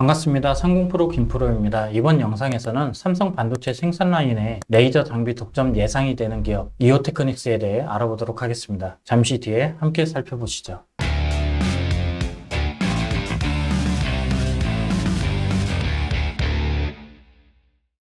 반갑습니다. 상공프로 김프로입니다. 이번 영상에서는 삼성 반도체 생산 라인에 레이저 장비 독점 예상이 되는 기업 이오테크닉스에 대해 알아보도록 하겠습니다. 잠시 뒤에 함께 살펴보시죠.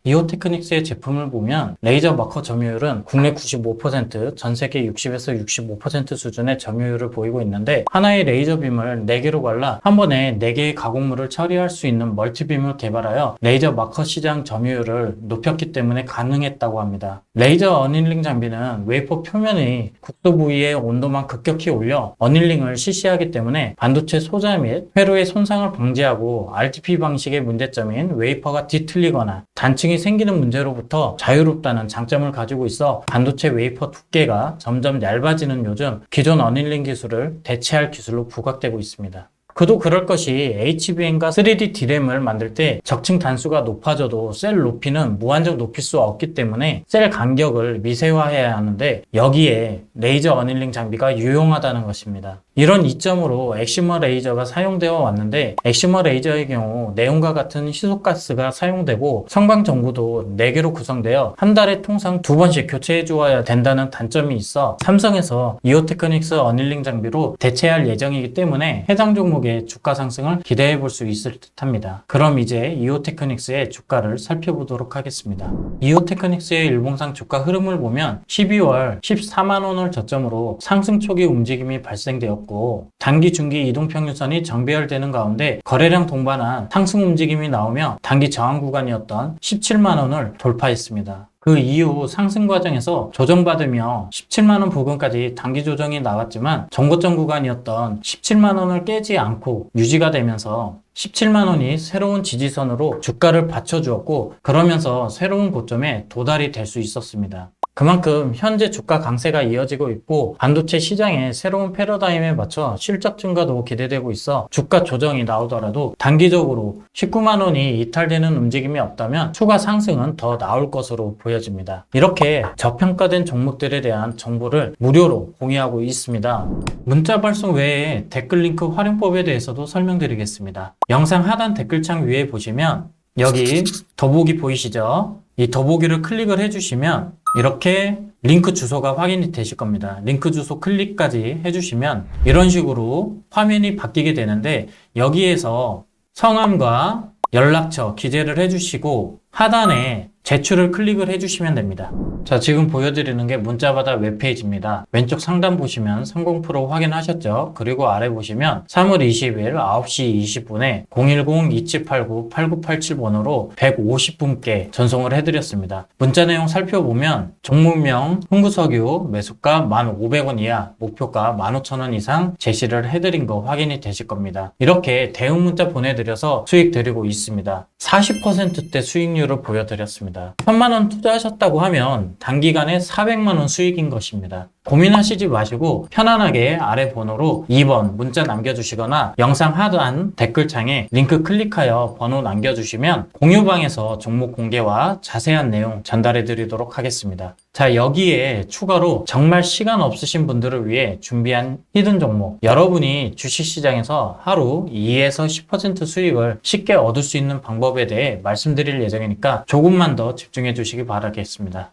이오테크닉스의 제품을 보면 레이저 마커 점유율은 국내 95%, 전 세계 60에서 65% 수준의 점유율을 보이고 있는데 하나의 레이저 빔을 4개로 발라 한 번에 4개의 가공물을 처리할 수 있는 멀티빔을 개발하여 레이저 마커 시장 점유율을 높였기 때문에 가능했다고 합니다. 레이저 어닐링 장비는 웨이퍼 표면의 국도 부위의 온도만 급격히 올려 어닐링을 실시하기 때문에 반도체 소자 및 회로의 손상을 방지하고 RTP 방식의 문제점인 웨이퍼가 뒤틀리거나 단층 이 생기는 문제로부터 자유롭다는 장점을 가지고 있어 반도체 웨이퍼 두께가 점점 얇아지는 요즘 기존 어닐링 기술을 대체할 기술로 부각되고 있습니다. 그도 그럴 것이 HBM과 3D DRAM을 만들 때 적층 단수가 높아져도 셀 높이는 무한정 높일 수 없기 때문에 셀 간격을 미세화해야 하는데 여기에 레이저 어닐링 장비가 유용하다는 것입니다. 이런 이점으로 엑시머 레이저가 사용되어 왔는데 엑시머 레이저의 경우 네온과 같은 희소가스가 사용되고 성방 전구도 4개로 구성되어 한 달에 통상 두 번씩 교체해 주어야 된다는 단점이 있어 삼성에서 이오테크닉스 어닐링 장비로 대체할 예정이기 때문에 해당 종목 의 주가 상승을 기대해 볼 수 있을 듯합니다. 그럼 이제 이오테크닉스의 주가를 살펴보도록 하겠습니다. 이오테크닉스의 일봉상 주가 흐름을 보면 12월 14만 원을 저점으로 상승 초기 움직임이 발생되었고 단기 중기 이동평균선이 정배열되는 가운데 거래량 동반한 상승 움직임이 나오며 단기 저항 구간이었던 17만 원을 돌파했습니다. 그 이후 상승 과정에서 조정받으며 17만원 부근까지 단기 조정이 나왔지만 정고점 구간이었던 17만원을 깨지 않고 유지가 되면서 17만원이 새로운 지지선으로 주가를 받쳐주었고 그러면서 새로운 고점에 도달이 될 수 있었습니다. 그만큼 현재 주가 강세가 이어지고 있고 반도체 시장의 새로운 패러다임에 맞춰 실적 증가도 기대되고 있어 주가 조정이 나오더라도 단기적으로 19만 원이 이탈되는 움직임이 없다면 추가 상승은 더 나올 것으로 보여집니다. 이렇게 저평가된 종목들에 대한 정보를 무료로 공유하고 있습니다. 문자 발송 외에 댓글 링크 활용법에 대해서도 설명드리겠습니다. 영상 하단 댓글창 위에 보시면 여기 더보기 보이시죠? 이 더보기를 클릭을 해주시면 이렇게 링크 주소가 확인이 되실 겁니다. 링크 주소 클릭까지 해주시면 이런 식으로 화면이 바뀌게 되는데 여기에서 성함과 연락처 기재를 해주시고 하단에 제출을 클릭을 해주시면 됩니다. 자, 지금 보여드리는 게 문자받아 웹페이지입니다. 왼쪽 상단 보시면 30% 확인하셨죠? 그리고 아래 보시면 3월 20일 9시 20분에 010-2789-8987번호로 150분께 전송을 해드렸습니다. 문자 내용 살펴보면 종목명, 홍구석유, 매수가 1,500원 이하, 목표가 15,000원 이상 제시를 해드린 거 확인이 되실 겁니다. 이렇게 대응 문자 보내드려서 수익 드리고 있습니다. 40%대 수익률 을 보여드렸습니다. 1000만원 투자하셨다고 하면 단기간에 400만 원 수익인 것입니다. 고민하시지 마시고 편안하게 아래 번호로 2번 문자 남겨주시거나 영상 하단 댓글창에 링크 클릭하여 번호 남겨주시면 공유방에서 종목 공개와 자세한 내용 전달해 드리도록 하겠습니다. 자 여기에 추가로 정말 시간 없으신 분들을 위해 준비한 히든 종목 여러분이 주식시장에서 하루 2에서 10% 수익을 쉽게 얻을 수 있는 방법에 대해 말씀드릴 예정이니까 조금만 더 집중해 주시기 바라겠습니다.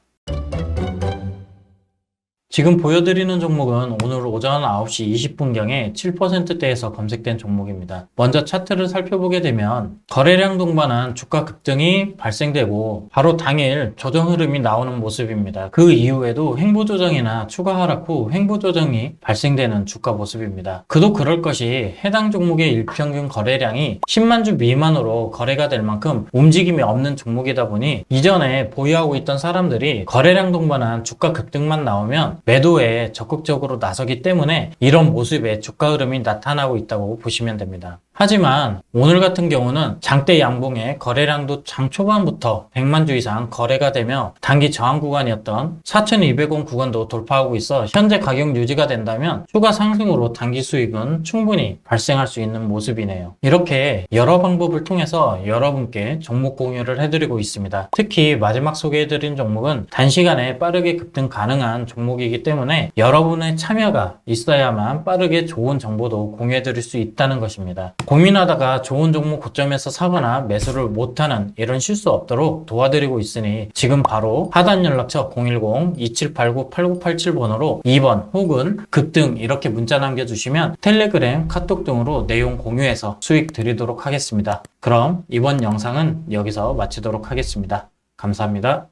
지금 보여드리는 종목은 오늘 오전 9시 20분경에 7%대에서 검색된 종목입니다. 먼저 차트를 살펴보게 되면 거래량 동반한 주가 급등이 발생되고 바로 당일 조정 흐름이 나오는 모습입니다. 그 이후에도 횡보 조정이나 추가 하락 후 횡보 조정이 발생되는 주가 모습입니다. 그도 그럴 것이 해당 종목의 일평균 거래량이 10만 주 미만으로 거래가 될 만큼 움직임이 없는 종목이다 보니 이전에 보유하고 있던 사람들이 거래량 동반한 주가 급등만 나오면 매도에 적극적으로 나서기 때문에 이런 모습의 주가 흐름이 나타나고 있다고 보시면 됩니다. 하지만 오늘 같은 경우는 장대 양봉의 거래량도 장 초반부터 100만 주 이상 거래가 되며 단기 저항 구간이었던 4200원 구간도 돌파하고 있어 현재 가격 유지가 된다면 추가 상승으로 단기 수익은 충분히 발생할 수 있는 모습이네요. 이렇게 여러 방법을 통해서 여러분께 종목 공유를 해드리고 있습니다. 특히 마지막 소개해드린 종목은 단시간에 빠르게 급등 가능한 종목이기 때문에 여러분의 참여가 있어야만 빠르게 좋은 정보도 공유해드릴 수 있다는 것입니다. 고민하다가 좋은 종목 고점에서 사거나 매수를 못하는 이런 실수 없도록 도와드리고 있으니 지금 바로 하단 연락처 010-2789-8987번호로 2번 혹은 급등 이렇게 문자 남겨주시면 텔레그램, 카톡 등으로 내용 공유해서 수익 드리도록 하겠습니다. 그럼 이번 영상은 여기서 마치도록 하겠습니다. 감사합니다.